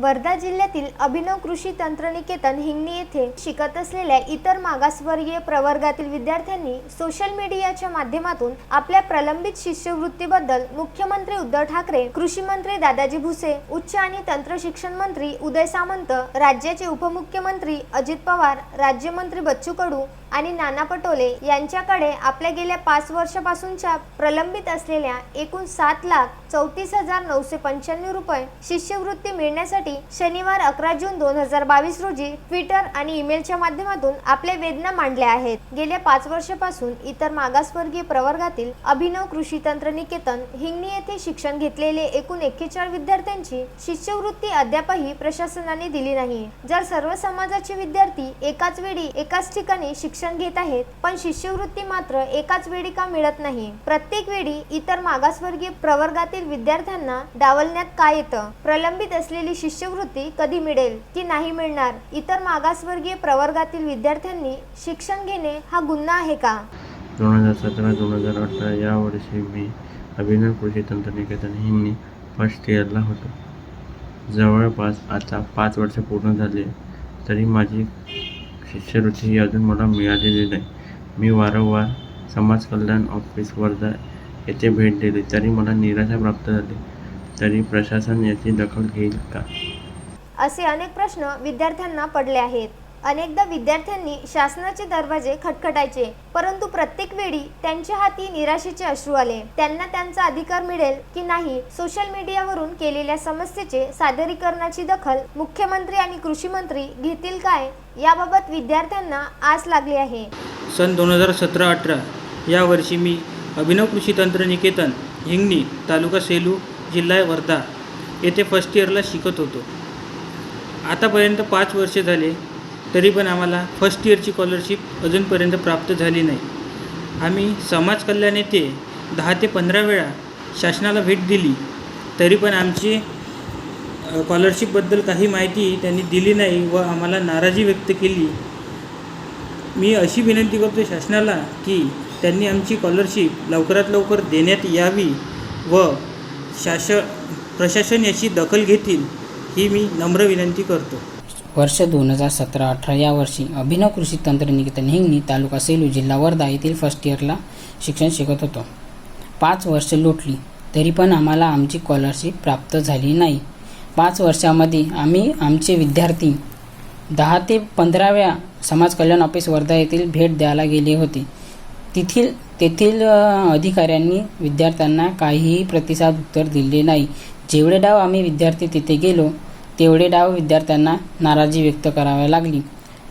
वर्धा जिल्ह्यातील अभिनव कृषी तंत्रनिकेतन हिंगणी येथे शिकत असलेल्या इतर मागासवर्गीय प्रवर्गातील विद्यार्थ्यांनी सोशल मीडियाच्या माध्यमातून आपल्या प्रलंबित शिष्यवृत्तीबद्दल मुख्यमंत्री उद्धव ठाकरे कृषी मंत्री दादाजी भुसे उच्च आणि तंत्र शिक्षण मंत्री उदय सामंत राज्याचे उपमुख्यमंत्री अजित पवार राज्यमंत्री बच्चू कडू आणि नाना पटोले यांच्याकडे आपल्या गेल्या पाच वर्षापासूनच्या प्रलंबित असलेल्या एकूण सात लाख चौतीस हजार नऊशे पंच्याण्णव रुपये शिष्यवृत्ती मिळण्यासाठी शनिवार अकरा जून दोन हजार बावीस रोजी ट्विटर आणि ईमेलच्या माध्यमातून आपल्या वेदना मांडल्या आहेत. गेल्या पाच वर्षापासून इतर मागासवर्गीय प्रवर्गातील अभिनव कृषी तंत्र निकेतन हिंगणी येथे शिक्षण घेतलेले एकूण एक्केचाळीस विद्यार्थ्यांची शिष्यवृत्ती अद्यापही प्रशासनाने दिली नाही. जर सर्व समाजाचे विद्यार्थी एकाच वेळी एकाच ठिकाणी शिक्षण घेत आहेत पण शिष्यवृत्ती मात्र एकाच वेळी का मिळत नाही? प्रत्येक वेळी इतर मागासवर्गीय प्रवर्गातील विद्यार्थ्यांना डावलण्यात काय येतं? प्रलंबित असलेली शिष्यवृत्ती कधी मिळेल की नाही मिळणार इतर मागासवर्गीय प्रवर्गातील विद्यार्थ्यांनी शिक्षण घेणे हा गुन्हा आहे का? दोन हजार सतरा दोन हजार अठरा या वर्षी मी अभिनव कृषी तंत्रनिकेतन हिंनी फर्स्ट इयरला होतो. जवळपास आता पाच वर्ष पूर्ण झाले तरी माझी शिष्यवृत्ती ही अजून मला मिळालेली नाही. मी वारंवार समाज कल्याण ऑफिस वर्धा येथे भेट दिली तरी मला निराशा प्राप्त झाली. तरी प्रशासन याची दखल घेईल का? असे अनेक प्रश्न विद्यार्थ्यांना पडले आहेत. अनेकदा विद्यार्थ्यांनी शासनाचे दरवाजे खटखटायचे परंतु प्रत्येक वेळी त्यांच्या हाती निराशेचे अश्रू आले. त्यांना त्यांचा अधिकार मिळेल की नाही सोशल मीडियावरून केलेल्या समस्येचे सादरीकरणाची दखल मुख्यमंत्री आणि कृषी मंत्री घेतील काय याबाबत विद्यार्थ्यांना आस लागली आहे. सन दोन हजार सतरा अठरा या वर्षी मी अभिनव कृषी तंत्र निकेतन हिंगणी तालुका सेलू जिल्हा वर्धा येथे फर्स्ट इयरला शिकत होतो. आतापर्यंत पाच वर्षे झाले तरी पण आम्हाला फर्स्ट इयरची स्कॉलरशिप अजूनपर्यंत प्राप्त झाली नाही. आम्ही समाज कल्याण येथे दहा ते पंधरा वेळा शासनाला भेट दिली तरी पण आमची स्कॉलरशिपबद्दल काही माहिती त्यांनी दिली नाही व आम्हाला नाराजी व्यक्त केली. मी अशी विनंती करतो शासनाला की त्यांनी आमची स्कॉलरशिप लवकरात लवकर देण्यात यावी व शासन प्रशासन याची दखल घेतील. ही मी नम्र विनंती करतो. वर्ष दोन हजार सतरा अठरा या वर्षी अभिनव कृषी तंत्रनिकेतन हिंगणी तालुका सेलू जिल्हा वर्धा येथील फर्स्ट इयरला शिक्षण शिकत होतो. पाच वर्ष लोटली तरी पण आम्हाला आमची स्कॉलरशिप प्राप्त झाली नाही. पाच वर्षामध्ये आम्ही आमचे विद्यार्थी दहा ते पंधराव्या समाज कल्याण ऑफिस वर्धा येथील भेट द्यायला गेले होते. तेथील तेथील अधिकाऱ्यांनी विद्यार्थ्यांना काहीही प्रतिसाद उत्तर दिले नाही. जेवढे डाव आम्ही विद्यार्थी तिथे गेलो तेवढे डाव विद्यार्थ्यांना नाराजी व्यक्त करावी लागली.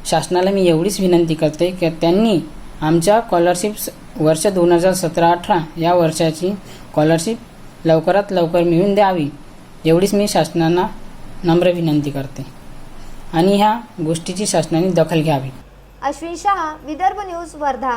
शासनाला मी एवढीच विनंती करते की त्यांनी आमच्या स्कॉलरशिप्स वर्ष दोन हजार सतरा अठरा या वर्षाची स्कॉलरशिप लवकरात लवकर मिळून द्यावी एवढीच मी शासनाला नम्र विनंती करते. आणि ह्या गोष्टीची शासनाने दखल घ्यावी. अश्विन शहा विदर्भ न्यूज वर्धा.